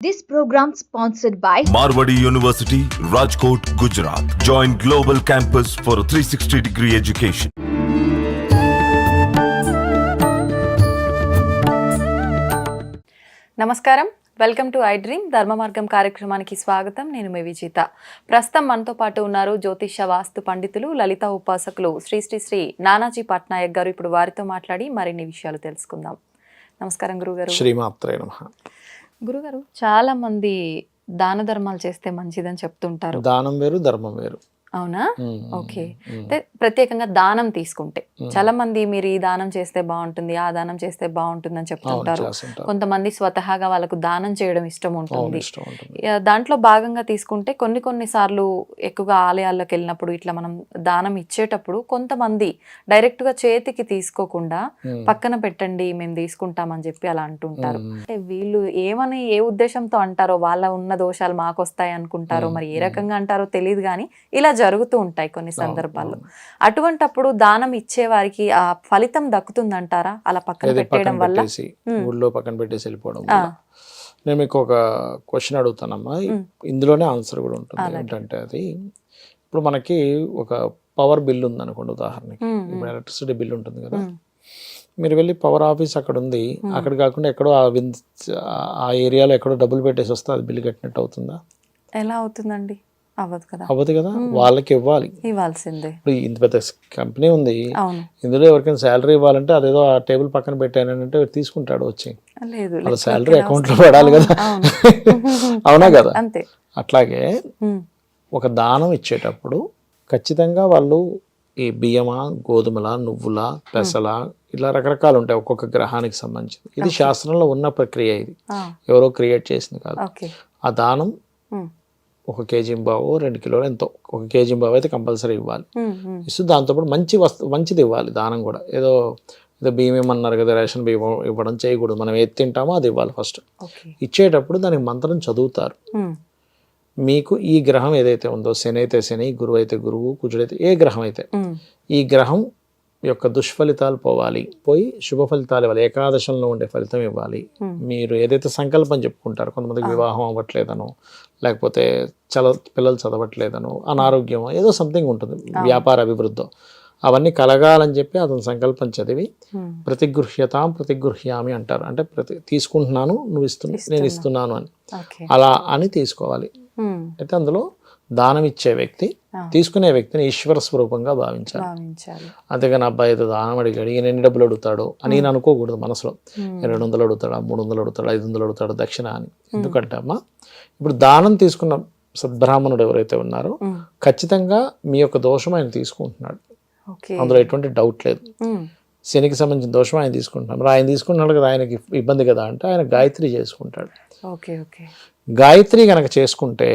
This program sponsored by Marwadi University, Rajkot, Gujarat. Join Global Campus for a 360 degree education. നമസ്കാരം welcome to I dream Dharma Margam కార్యక్రమానికి స్వాగతం. నేను మీ విజేత. ప్రస్తుతం మనతో పాటు ఉన్నారు జ్యోతిష వాస్తు పండితులు లలిత ఉపాసకులు శ్రీ శ్రీ శ్రీ నానాజీ పట్నాయక్ గారు. ఇప్పుడు వారితో మాట్లాడి మరిన్ని విషయాలు తెలుసుకుందాం. నమస్కారం గురుగారు. శ్రీమాత్రే నమ. గురుగారు చాలా మంది దాన ధర్మాలు చేస్తే మంచిదని చెప్తుంటారు. దానం వేరు ధర్మం వేరు. అవునా? ఓకే. అంటే ప్రత్యేకంగా దానం తీసుకుంటే. చాలా మంది మీరు ఈ దానం చేస్తే బాగుంటుంది ఆ దానం చేస్తే బాగుంటుంది అని చెప్తుంటారు. కొంతమంది స్వతహాగా వాళ్ళకు దానం చేయడం ఇష్టం ఉంటుంది. దాంట్లో భాగంగా తీసుకుంటే కొన్ని కొన్ని సార్లు ఎక్కువగా ఆలయాల్లోకి వెళ్ళినప్పుడు ఇట్లా మనం దానం ఇచ్చేటప్పుడు కొంతమంది డైరెక్ట్గా చేతికి తీసుకోకుండా పక్కన పెట్టండి మేము తీసుకుంటామని చెప్పి అలా అంటుంటారు. అంటే వీళ్ళు ఏమని ఏ ఉద్దేశంతో అంటారో వాళ్ళ ఉన్న దోషాలు మాకు వస్తాయి అనుకుంటారో. మరి ఏ రకంగా అంటారో తెలియదు కానీ ఇలా జరుగుతూ ఉంటాయి కొన్ని సందర్భాల్లో. అటువంటప్పుడు దానం ఇచ్చే వారికి ఆ ఫలితం దక్కుతుందంటారా? అలా పక్కన పెట్టేయడం పక్కన వల్ల. ఊళ్ళో పక్కన పెట్టేసి వెళ్ళిపోవడం. నేను మీకు ఒక క్వశ్చన్ అడుగుతానమ్మా. ఇందులోనే ఆన్సర్ కూడా ఉంటుంది. ఏంటంటే అది ఇప్పుడు మనకి ఒక పవర్ బిల్ ఉంది అనుకోండి ఉదాహరణకి ఇప్పుడు ఎలక్ట్రిసిటీ బిల్ ఉంటుంది కదా. మీరు వెళ్ళి పవర్ ఆఫీస్ అక్కడ ఉంది. అక్కడ కాకుండా ఎక్కడో ఆ ఏరియాలో ఎక్కడో డబ్బులు పెట్టేసి వస్తే అది బిల్ కట్టినట్టు అవుతుందా? ఎలా అవుతుందండి? అవ్వదు కదా. అవ్వదు కదా. ఉమ్. వాళ్ళకి ఇవ్వాలి. ఇవ్వాల్సిందే. ఇప్పుడు ఇంత పెద్ద కంపెనీ ఉంది. ఇందులో ఎవరికైనా శాలరీ ఇవ్వాలంటే అదేదో ఆ టేబుల్ పక్కన పెట్టానంటే తీసుకుంటాడు వచ్చి. లేదు వాళ్ళ శాలరీ అకౌంట్లో? పడాలి కదా. అవును, కదా? అంతే. అట్లాగే ఒక దానం ఇచ్చేటప్పుడు ఖచ్చితంగా వాళ్ళు ఈ బియ్యమా గోధుమల నువ్వుల పెసల ఇలా రకరకాలు ఉంటాయి ఒక్కొక్క గ్రహానికి సంబంధించి ఇది శాస్త్రంలో ఉన్న ప్రక్రియ ఇది. ఎవరో క్రియేట్ చేసింది కాదు. ఆ దానం ఒక కేజీ బావు రెండు కిలోలు ఎంతో. ఒక కేజీ బావు అయితే కంపల్సరీ ఇవ్వాలి. ఇస్తూ దాంతోపాటు మంచి వస్తు మంచిది ఇవ్వాలి దానం కూడా. ఏదో ఏదో బియ్యం ఇవ్వమన్నారు కదా రేషన్ బియ్యం ఇవ్వడం చేయకూడదు. మనం ఏది తింటామో అది ఇవ్వాలి ఫస్ట్. ఇచ్చేటప్పుడు దానికి మంత్రం చదువుతారు. మీకు ఈ గ్రహం ఏదైతే ఉందో శని అయితే శని గురువు అయితే గురువు కుజుడైతే ఏ గ్రహం అయితే ఈ గ్రహం యొక్క దుష్ఫలితాలు పోవాలి. పోయి శుభ ఫలితాలు ఇవ్వాలి. ఏకాదశంలో ఉండే ఫలితం ఇవ్వాలి. మీరు ఏదైతే సంకల్పం చెప్పుకుంటారో కొంతమందికి వివాహం అవ్వట్లేదనో లేకపోతే చల పిల్లలు చదవట్లేదనో అనారోగ్యం ఏదో సంథింగ్ ఉంటుంది. వ్యాపార అభివృద్ధి. అవన్నీ కలగాలని చెప్పి అతను సంకల్పం చదివి ప్రతిగృహ్యతాం ప్రతిగృహ్యామి అంటారు. అంటే ప్రతి తీసుకుంటున్నాను నువ్వు ఇస్తున్నా నేను ఇస్తున్నాను అని. అలా అని తీసుకోవాలి. అయితే అందులో దానం ఇచ్చే వ్యక్తి తీసుకునే వ్యక్తిని ఈశ్వర స్వరూపంగా భావించాలి. అంతేగాని అబ్బాయి ఏదో దానం అడిగాడు ఈయన ఎన్ని డబ్బులు అడుగుతాడు అని ఈయన అనుకోకూడదు మనసులో. రెండు వందలు అడుగుతాడా మూడు వందలు అడుగుతాడు ఐదు వందలు అడుగుతాడు దక్షిణ అని. ఎందుకంటే అమ్మా ఇప్పుడు దానం తీసుకున్న సద్బ్రాహ్మణుడు ఎవరైతే ఉన్నారో ఖచ్చితంగా మీ యొక్క దోషం ఆయన తీసుకుంటున్నాడు. అందులో ఎటువంటి డౌట్ లేదు. శనికి సంబంధించిన దోషం ఆయన తీసుకుంటున్నాడు. మరి ఆయన తీసుకుంటున్నాడు కదా ఆయనకి ఇబ్బంది కదా అంటే ఆయన గాయత్రి చేసుకుంటాడు. Okay okay. గాయత్రి కనుక చేసుకుంటే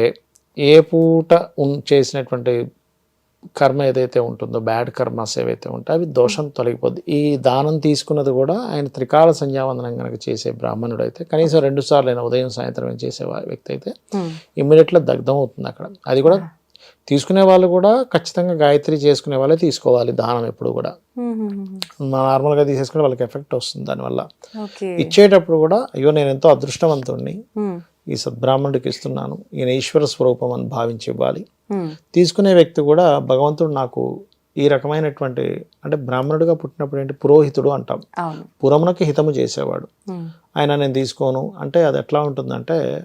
ఏ పూట ఉన్ చేసినటువంటి కర్మ ఏదైతే ఉంటుందో బ్యాడ్ కర్మస్ ఏవైతే ఉంటాయో అవి దోషం తొలగిపోద్ది. ఈ దానం తీసుకున్నది కూడా ఆయన త్రికాల సంధ్యావందనం కనుక చేసే బ్రాహ్మణుడు అయితే కనీసం రెండు సార్లు అయినా ఉదయం సాయంత్రం చేసే వ్యక్తి అయితే ఉమ్, ఇమ్మీడియట్గా దగ్ధం అవుతుంది అక్కడ. అది కూడా తీసుకునే వాళ్ళు కూడా ఖచ్చితంగా గాయత్రి చేసుకునే వాళ్ళే తీసుకోవాలి దానం ఎప్పుడు కూడా. నార్మల్గా తీసేసుకునే వాళ్ళకి ఎఫెక్ట్ వస్తుంది దానివల్ల. ఇచ్చేటప్పుడు కూడా అయ్యో నేను ఎంతో అదృష్టవంతుణ్ణి. ఈ సద్బ్రాహ్మణుడికి ఇస్తున్నాను. ఈయన ఈశ్వర స్వరూపం అని భావించి ఇవ్వాలి. తీసుకునే వ్యక్తి కూడా భగవంతుడు నాకు ఈ రకమైనటువంటి అంటే బ్రాహ్మణుడిగా పుట్టినప్పుడు ఏంటి? పురోహితుడు అంటాం. పురమునకి హితము చేసేవాడు. ఆయన నేను తీసుకోను. అంటే అది ఎట్లా ఉంటుందంటే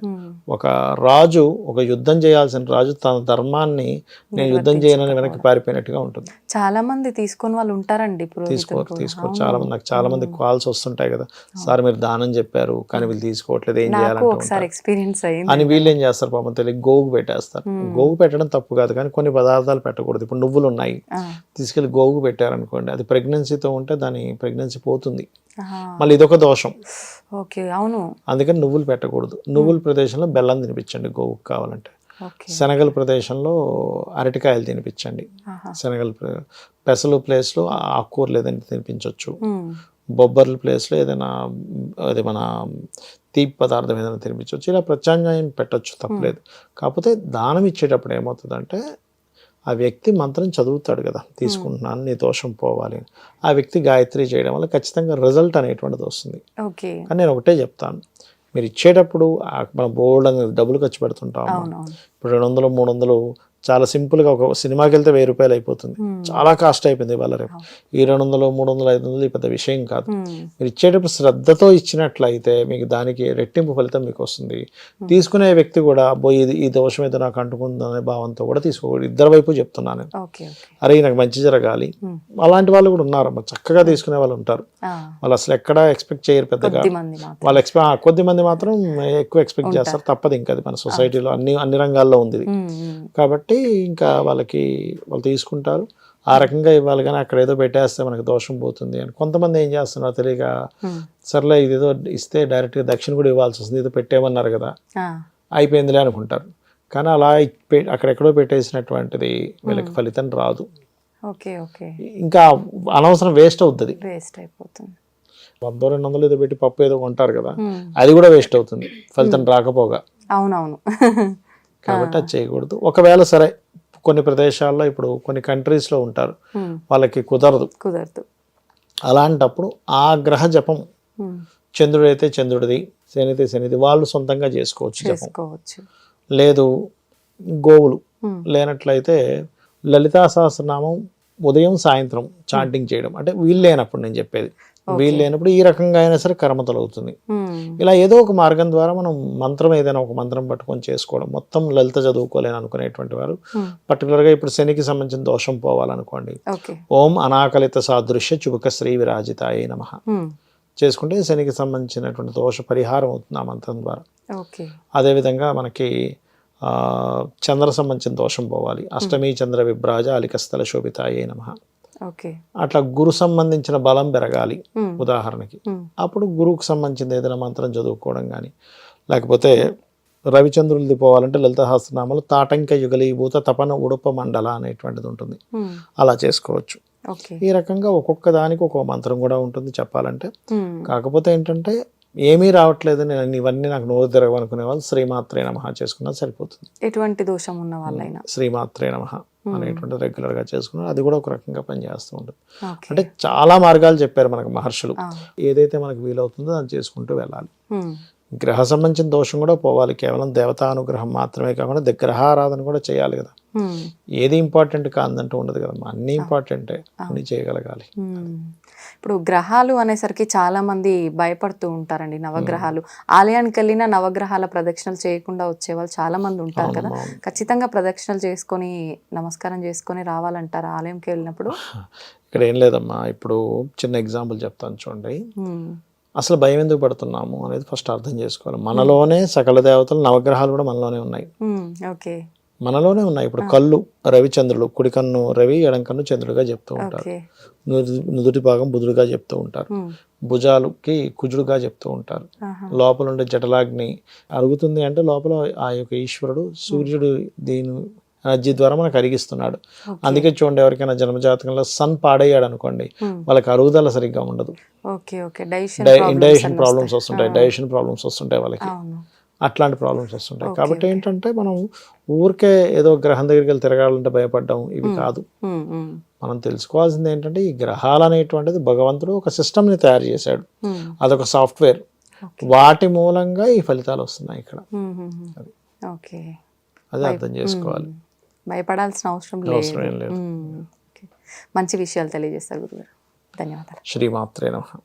ఒక రాజు ఒక యుద్ధం చేయాల్సిన రాజు తన ధర్మాన్ని నేను యుద్ధం చేయనని వెనక్కి పారిపోయినట్టుగా ఉంటుంది. చాలా మంది తీసుకొని వాళ్ళు ఉంటారండి తీసుకోరు అవును. చాలా మంది నాకు చాలా మంది కాల్స్ వస్తుంటాయి కదా. సార్ మీరు దానం చెప్పారు కానీ వీళ్ళు తీసుకోవట్లేదు ఏం చేయాలంటే ఒకసారి ఎక్స్పీరియన్స్ అయింది. అని వీళ్ళు ఏం చేస్తారు పాపం తెలియక గోగు పెట్టేస్తారు. గోగు పెట్టడం తప్పు కాదు కానీ కొన్ని పదార్థాలు పెట్టకూడదు. ఇప్పుడు నువ్వులు ఉన్నాయి తీసుకెళ్ళి గోగు పెట్టారనుకోండి అది ప్రెగ్నెన్సీతో ఉంటే దాని ప్రెగ్నెన్సీ పోతుంది. మళ్ళీ ఇదొక దోషం. ఓకే అవును. అందుకని నువ్వులు పెట్టకూడదు. నువ్వుల ప్రదేశంలో బెల్లం తినిపించండి గోవుకు కావాలంటే. శనగల ప్రదేశంలో అరటికాయలు తినిపించండి. శనగల పెసలు ప్లేస్లో ఆకుకూరలు ఏదైనా తినిపించవచ్చు బొబ్బర్ల ప్లేస్లో ఏదైనా అది మన తీపి పదార్థం ఏదైనా తినిపించవచ్చు ఇలా ప్రత్యామ్నాయం పెట్టొచ్చు తప్పలేదు. కాకపోతే దానం ఇచ్చేటప్పుడు ఏమవుతుందంటే ఆ వ్యక్తి మంత్రం చదువుతాడు కదా తీసుకుంటున్నాను నీ దోషం పోవాలి అని. ఆ వ్యక్తి గాయత్రి చేయడం వల్ల ఖచ్చితంగా రిజల్ట్ అనేటువంటిది వస్తుంది. కానీ నేను ఒకటే చెప్తాను. మీరు ఇచ్చేటప్పుడు మనం బోల్డ్ డబ్బులు ఖర్చు పెడుతుంటాం. అవునవును. ఇప్పుడు రెండు వందలు మూడు వందలు చాలా సింపుల్గా ఒక సినిమాకి వెళ్తే వెయ్యి రూపాయలు అయిపోతుంది. చాలా కాస్ట్ అయిపోయింది ఇవాళ రేపు. ఈ రెండు వందలు మూడు వందలు ఐదు వందలు ఈ పెద్ద విషయం కాదు. మీరు ఇచ్చేటప్పుడు శ్రద్ధతో ఇచ్చినట్లయితే మీకు దానికి రెట్టింపు ఫలితం మీకు వస్తుంది. తీసుకునే వ్యక్తి కూడా అబ్బో ఇది ఈ దోషం ఏదో నాకు అంటుకుందనే భావంతో కూడా తీసుకోకూడదు. ఇద్దరు వైపు చెప్తున్నాను నేను. అరే నాకు మంచి జరగాలి. అలాంటి వాళ్ళు కూడా ఉన్నారు. అమ్మ చక్కగా తీసుకునే వాళ్ళు ఉంటారు. వాళ్ళు అసలు ఎక్కడ ఎక్స్పెక్ట్ చేయరు పెద్దగా. వాళ్ళు ఎక్స్పె ఆ, కొద్ది మంది మాత్రం ఎక్కువ ఎక్స్పెక్ట్ చేస్తారు తప్పదు ఇంకా మన సొసైటీలో. అన్ని అన్ని రంగాల్లో ఉంది ఇది. కాబట్టి ఇంకా వాళ్ళకి వాళ్ళు తీసుకుంటారు. ఆ రకంగా ఇవ్వాలి కానీ అక్కడ ఏదో పెట్టేస్తే మనకి దోషం పోతుంది అని కొంతమంది ఏం చేస్తున్నారు తెలియక. సర్లే ఇదేదో ఇస్తే డైరెక్ట్గా దక్షిణ కూడా ఇవ్వాల్సి వస్తుంది ఇది పెట్టేమన్నారు కదా. అయిపోయిందిలే అనుకుంటారు. కానీ అలా అక్కడెక్కడో పెట్టేసినటువంటిది వీళ్ళకి ఫలితం రాదు. Okay okay. ఇంకా అనవసరం వేస్ట్ అవుతుంది. వేస్ట్ అయిపోతుంది. వంద రెండు వందలు ఏదో పెట్టి పప్పు ఏదో కొంటారు కదా అది కూడా వేస్ట్ అవుతుంది. ఫలితం రాకపోగా. అవునవును. కాబట్టి అది చేయకూడదు. ఒకవేళ సరే కొన్ని ప్రదేశాల్లో ఇప్పుడు కొన్ని కంట్రీస్లో ఉంటారు. వాళ్ళకి కుదరదు. కుదరదు. అలాంటప్పుడు ఆ గ్రహ జపం చంద్రుడు అయితే చంద్రుడిది శని అయితే శనిది వాళ్ళు సొంతంగా చేసుకోవచ్చు జపం. లేదు గోవులు. లేనట్లయితే లలితా సహస్రనామం ఉదయం సాయంత్రం చాంటింగ్ చేయడం. అంటే వీలు లేనప్పుడు నేను చెప్పేది. వీలు లేనప్పుడు ఈ రకంగా అయినా సరే కర్మ తొలగుతుంది. ఇలా ఏదో ఒక మార్గం ద్వారా మనం మంత్రం ఏదైనా ఒక మంత్రం పట్టుకొని చేసుకోవడం మొత్తం లలిత చదువుకోలేని అనుకునేటువంటి వారు. పర్టికులర్గా ఇప్పుడు శనికి సంబంధించిన దోషం పోవాలనుకోండి. ఓం అనాకలిత సాదృశ్య చుబుక శ్రీ విరాజితాయ నమ. చేసుకుంటే శనికి సంబంధించినటువంటి దోష పరిహారం అవుతుంది ఆ మంత్రం ద్వారా. అదేవిధంగా మనకి ఆ, చంద్ర సంబంధించిన దోషం పోవాలి. అష్టమి చంద్ర విభ్రాజ అలికస్థల శోభితాయే నమ. అట్లా గురు సంబంధించిన బలం పెరగాలి ఉదాహరణకి. అప్పుడు గురువుకు సంబంధించిన ఏదైనా మంత్రం చదువుకోవడం కానీ లేకపోతే రవిచంద్రులది పోవాలంటే లలిత సహస్రనామాలు తాటంక యుగలీభూత తపన ఉడుప మండల అనేటువంటిది ఉంటుంది. అలా చేసుకోవచ్చు. ఈ రకంగా ఒక్కొక్క దానికి ఒక్కొక్క మంత్రం కూడా ఉంటుంది చెప్పాలంటే. కాకపోతే ఏంటంటే ఏమీ రావట్లేదు నేను ఇవన్నీ నాకు నోరు తిరగనుకునే వాళ్ళు శ్రీమాత్రే నమ చేసుకున్నా సరిపోతుంది. ఎటువంటి దోషం ఉన్న వాళ్ళైనా. శ్రీమాత్రే నమ. అనేటువంటి రెగ్యులర్గా చేసుకున్నారు. అది కూడా ఒక రకంగా పనిచేస్తూ ఉంటుంది. అంటే చాలా మార్గాలు చెప్పారు మనకు మహర్షులు. ఏదైతే మనకు వీలవుతుందో అది చేసుకుంటూ వెళ్ళాలి. గ్రహ సంబంధించిన దోషం కూడా పోవాలి. కేవలం దేవతానుగ్రహం మాత్రమే కాకుండా గ్రహారాధన కూడా చేయాలి కదా. ఏది ఇంపార్టెంట్ కాదంటూ ఉండదు కదా. అన్ని ఇంపార్టెంటే. అన్ని చేయగలగాలి. ఇప్పుడు గ్రహాలు అనేసరికి చాలా మంది భయపడుతూ ఉంటారండి నవగ్రహాలు. ఆలయానికి వెళ్ళిన నవగ్రహాల ప్రదక్షిణలు చేయకుండా వచ్చేవాళ్ళు చాలా మంది ఉంటారు కదా. ఖచ్చితంగా ప్రదక్షిణలు చేసుకొని నమస్కారం చేసుకొని రావాలంటారా ఆలయంకి వెళ్ళినప్పుడు? ఇక్కడ ఏం లేదమ్మా. ఇప్పుడు చిన్న ఎగ్జాంపుల్ చెప్తాను చూడండి. అసలు భయం ఎందుకు పడుతున్నాము అనేది ఫస్ట్ అర్థం చేసుకోవాలి. మనలోనే సకల దేవతలు నవగ్రహాలు కూడా మనలోనే ఉన్నాయి. ఓకే. మనలోనే ఉన్నాయి. ఇప్పుడు కళ్ళు రవిచంద్రుడు కుడి కన్ను రవి ఎడం కన్ను చంద్రుడిగా చెప్తూ ఉంటారు నుదుటి భాగం బుధుడిగా చెప్తూ ఉంటారు. భుజాలకి కుజుడుగా చెప్తూ ఉంటారు. లోపల ఉండే జటలాగ్ని అరుగుతుంది అంటే లోపల ఆ యొక్క ఈశ్వరుడు సూర్యుడు దీని ఎనర్జీ ద్వారా మనకు అరిగిస్తున్నాడు. అందుకే చూడండి ఎవరికైనా జన్మజాతకంలో సన్ పాడయ్యాడు అనుకోండి. వాళ్ళకి అరుగుదల సరిగ్గా ఉండదు. Okay okay. Digestion digestion problems వస్తుంటాయి. డైజెషన్ ప్రాబ్లమ్స్ వస్తుంటాయి వాళ్ళకి. అట్లాంటి ప్రాబ్లమ్స్ వస్తుంటాయి. కాబట్టి ఏంటంటే మనం ఊరికే ఏదో గ్రహం దగ్గరికి వెళ్ళి తిరగాలంటే భయపడ్డాం ఇవి కాదు. మనం తెలుసుకోవాల్సింది ఏంటంటే ఈ గ్రహాలు అనేటువంటిది భగవంతుడు ఒక సిస్టమ్ని తయారు చేశాడు. అదొక సాఫ్ట్వేర్. వాటి మూలంగా ఈ ఫలితాలు వస్తున్నాయి ఇక్కడ. ఓకే. అది అర్థం చేసుకోవాలి. భయపడాల్సిన అవసరం లేదు. మంచి విషయాలు తెలియజేస్తారు గురుగారు. ధన్యవాదాలు. శ్రీమాత్రే నమః.